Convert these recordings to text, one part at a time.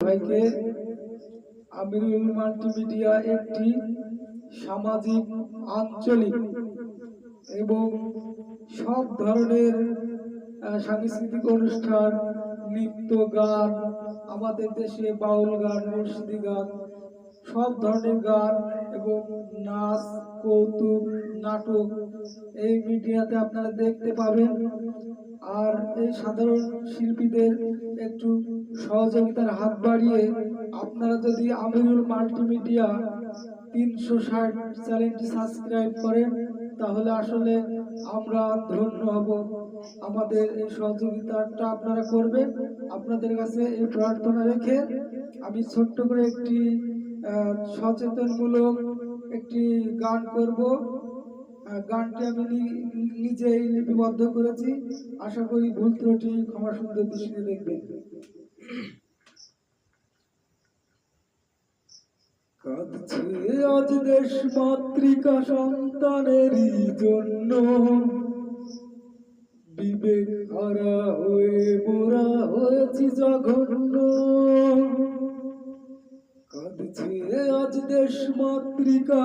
ভাইকে আমিরুল মাল্টিমিডিয়া একটি সামাজিক, আঞ্চলিক এবং সব ধরনের সাংস্কৃতিক অনুষ্ঠান, নৃত্য গান, আমাদের দেশে বাউল গান, মুর্শিদি গান, সব ধরনের গান এবং নাচ, কৌতুক, নাটক এই মিডিয়াতে আপনারা দেখতে পাবেন। আর এই সাধারণ শিল্পীদের একটু সহযোগিতার হাত বাড়িয়ে আপনারা যদি আমিরুল মাল্টিমিডিয়া তিনশো ষাট চ্যানেলটি সাবস্ক্রাইব করেন, তাহলে আসলে আমরা ধন্য হব। আমাদের এই সহযোগিতাটা আপনারা করবেন। আপনাদের কাছে এই প্রার্থনা রেখে আমি ছোট্ট করে একটি সচেতনমূলক একটি গান করব। গানটি আমি নিজেই লিপিবদ্ধ করেছি। আশা করি ভুল ত্রুটি, ক্ষমা সুন্দর দৃষ্টিতে দেখবেন। কাঁদছে আজ দেশ মাতৃকা সন্তানেরই জন্য। বিবেক হারা হয়ে মোরা হয়েছি জঘন্য। কাঁদছে আজ দেশ মাতৃকা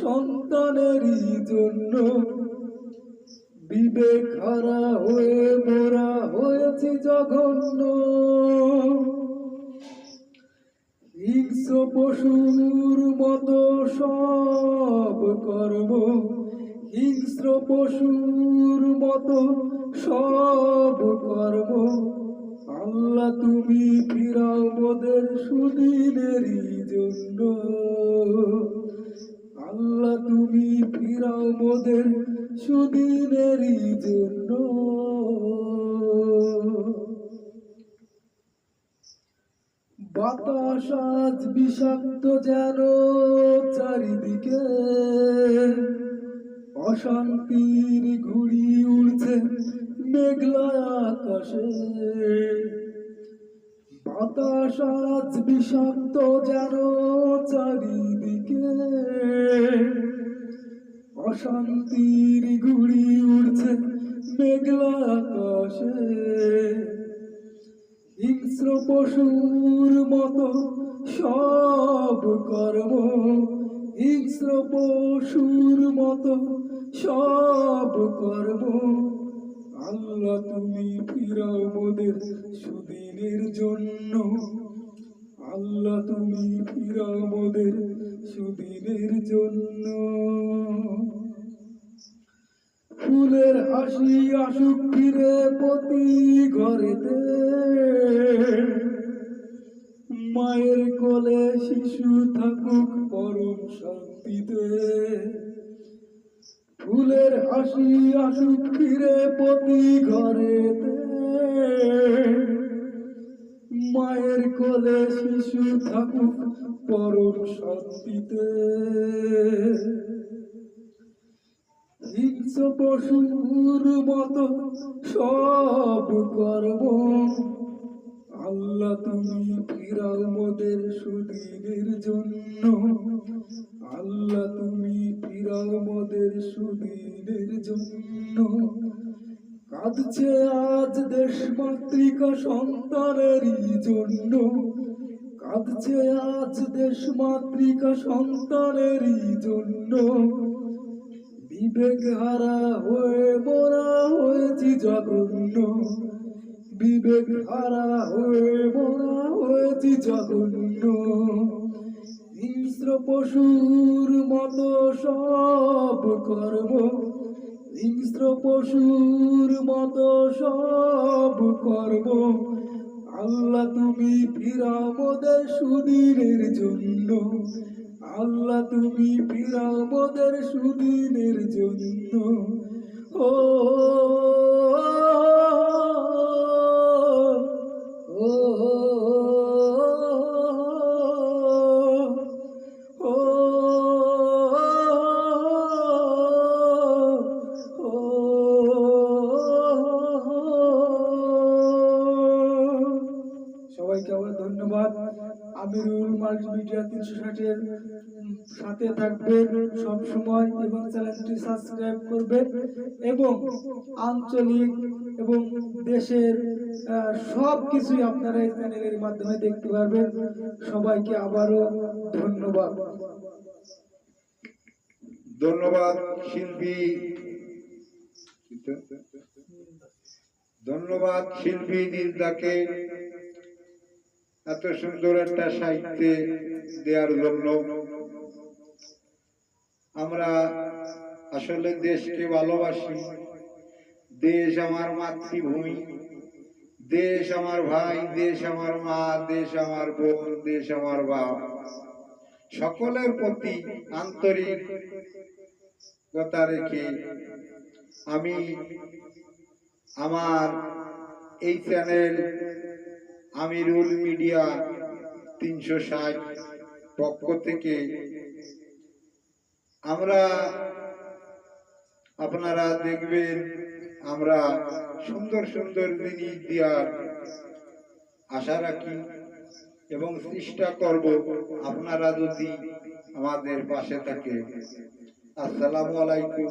সন্তানেরই জন্য। বিবেক হারা হয়ে মোরা হয়েছি জঘন্য। হিংস্র পশুর মতো সব কর্ম, হিংস্র পশুর মতো সব কর্ম। তুমি ফিরাও মোদের সুদিনেরই জন্য। আল্লাহ, তুমি ফিরাও মোদের সুদিনেরই জন্য। বাতাস আজ বিষাক্ত যেন চারিদিকে। অশান্তির ঘুড়ি উড়ছে মেঘলা আকাশে। বাতাস আজ বিষাক্ত যেন চারিদিকে। অশান্তির ঘুড়ি উড়ছে মেঘলা আকাশে। হিংস্র পশুর মতো সব কর্ম, হিংস্র পশুর মতো সব কর্ম। আল্লাহ তুমি ফিরাও মোদের সুদিনের জন্য। আল্লাহ তুমি ফিরাও মোদের সুদিনের জন্য। ফুলের হাসি আসুক ফিরে প্রতি ঘরেতে। মায়ের কোলে শিশু থাকুক পরম শান্তিতে। ফুলের হাসি আসুক ফিরে প্রতি ঘরে মায়ের কোলে শিশু থাকুক পরম শান্তিতে হিংস্র পশুর মতো সব কর্ম। আল্লাহ তুমি ফিরাও মোদের সুদিনের জন্য। সুদিনের জন্য। কাঁদছে আজ দেশ মাতৃকা সন্তানেরই জন্য। কাঁদছে আজ দেশ মাতৃকা সন্তানেরই জন্য। বিবেক হারা হয়ে মোরা হয়েছি জঘন্য। বিবেক হারা হয়ে মোরা হয়েছি জঘন্য। হিংস্র পশুর মতো সব কর্ম। হিংস্র পশুর মতো সব কর্ম। আল্লাহ তুমি ফিরাও মোদের সুদিনের জন্য। আল্লাহ তুমি ফিরাও মোদের সুদিনের জন্য। ও মাল্টিমিডিয়া তিনশো ষাটের সাথে থাকবেন সব সময় এবং চ্যানেলটি সাবস্ক্রাইব করবেন এবং আঞ্চলিক এবং দেশের সব কিছুই আপনারা এই চ্যানেলের মাধ্যমে দেখতে পারবেন। সবাইকে আবারও ধন্যবাদ। ধন্যবাদ, শিল্পী। ধন্যবাদ, শিল্পী নির্দাকে এত সুন্দর একটা সাহিত্যে দেওয়ার জন্য আমরা আসলে দেশকে ভালোবাসি। দেশ আমার মাতৃভূমি, দেশ আমার ভাই, দেশ আমার মা, দেশ আমার বোন, দেশ আমার বাপ। সকলের প্রতি আন্তরিকতা রেখে আমি আমার এই চ্যানেল আমিরুল মিডিয়া তিনশো ষাট পক্ষ থেকে আমরা আপনারা দেখবেন আমরা সুন্দর সুন্দর জিনিস দেওয়ার আশা রাখি এবং চেষ্টা করব আপনারা যদি আমাদের পাশে থাকে। আসসালামু আলাইকুম।